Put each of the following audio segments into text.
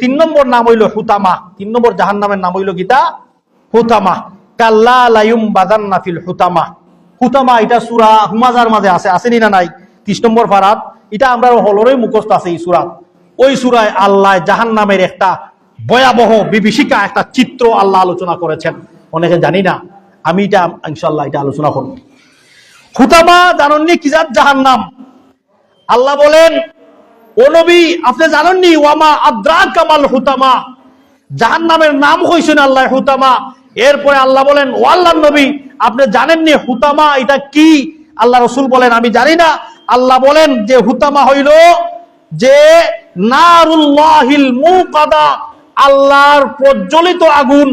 তিন নম্বর নাম হইল হুতামা। তিন নম্বর জাহান নামের নাম হইল গীতা? হুতামা। কাল্লা লায়ুম বাদান নাফিল হুতামা। হুতামা, এটা সুরা হুমাজার মাঝে আছে, আসেনি না নাই? ত্রিশ নম্বর ফারাত। এটা আমরা হলরে মুখস্থ আছে এই সুরাত। ওই সুরায় আল্লাহ জাহান নামের একটা ভয়াবহ, বিভীষিকা একটা চিত্র আল্লাহ আলোচনা করেছেন। অনেকে জানি না। আমি এটা ইনশাল্লাহ এটা আলোচনা করব। হুতামা জানননি কিজাত জাহান নাম আল্লাহ বলেন ও নবী, আপনি জানেননি, ওয়ামা আদ্রা কামাল হুতামা। জাহান নামের নাম হয়েছেন আল্লাহ হুতামা। এরপরে আল্লাহ বলেন, ও আল্লাহ নবী, আপনি জানেননি হুতামা এটা কি? আল্লাহ রসুল বলেন, আমি জানি না। আল্লাহ বলেন যে হুতামা হইল যে নারুল্লাহিল মুকাদা, আল্লাহর প্রজ্বলিত আগুন।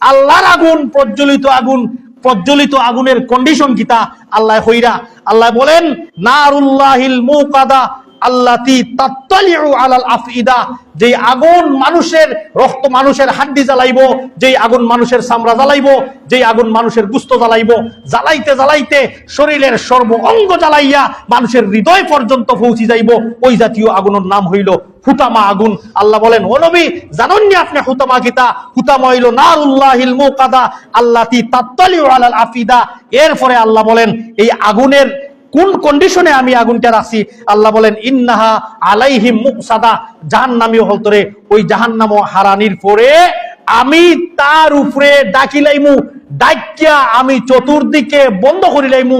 আল্লাহর আগুন, প্রজ্বলিত আগুন, প্রজ্বলিত আগুনের কন্ডিশন কিতা আল্লাহ হইরা। আল্লাহ বলেন, নারুল্লাহিল মুকাদা আল্লাতি তাত্তালিউ আলাল আফইদা, যেই আগুন মানুষের রক্ত মানুষের হাড্ডি জ্বালাইবো, যেই আগুন মানুষের চামড়া জ্বালাইবো, যেই আগুন মানুষের গুস্ত জ্বালাইবো, জ্বালাইতে জ্বালাইতে শরীরের সর্ব অঙ্গ জ্বালাইয়া মানুষের হৃদয় পর্যন্ত পৌঁছি যাইব, ওই জাতীয় আগুনের নাম হইল হুতামা আগুন। আল্লাহ বলেন, ও নবী, জানননি আপনি হুতামা গীতা হুতামা হইল, নারুল্লাহিল মুকাদা আল্লাতি তাত্তালিউ আলাল আফিদা এরপরে আল্লাহ বলেন, এই আগুনের কোন কন্ডিশনে আমি আগুনটা রাখছি? আল্লাহ বলেন, ইন্নাহা আলাইহিম মুকসাদা জাহান্নামী হলতরে ওই জাহান্নাম হারানির পরে আমি তার উপরে ডাকিলাইমু ডাকিয়া আমি চতুর্দিকে বন্ধ করিলাইমু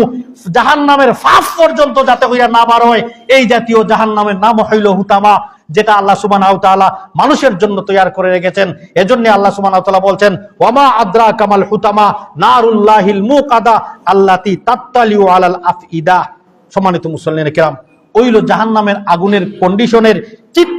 জাহান নামের ফাঁস পর্যন্ত যাতে হইয়া না বার হয়। এই জাতীয় জাহান নামের নাম হইল হুতামা, যেটা আল্লাহ সুবান মানুষের জন্য তৈরি করে রেখেছেন। এজন্য আল্লাহ সুমান সুবান বলছেন ওমা আদ্রা কামাল হুতামা নারুল্লাহিল মুকাদা আল্লাতি তাত্তালিউ আলাল আফইদা সম্মানিত মুসল্লিন কেরাম ওইল জাহান্নামের আগুনের কন্ডিশনের চিত্ত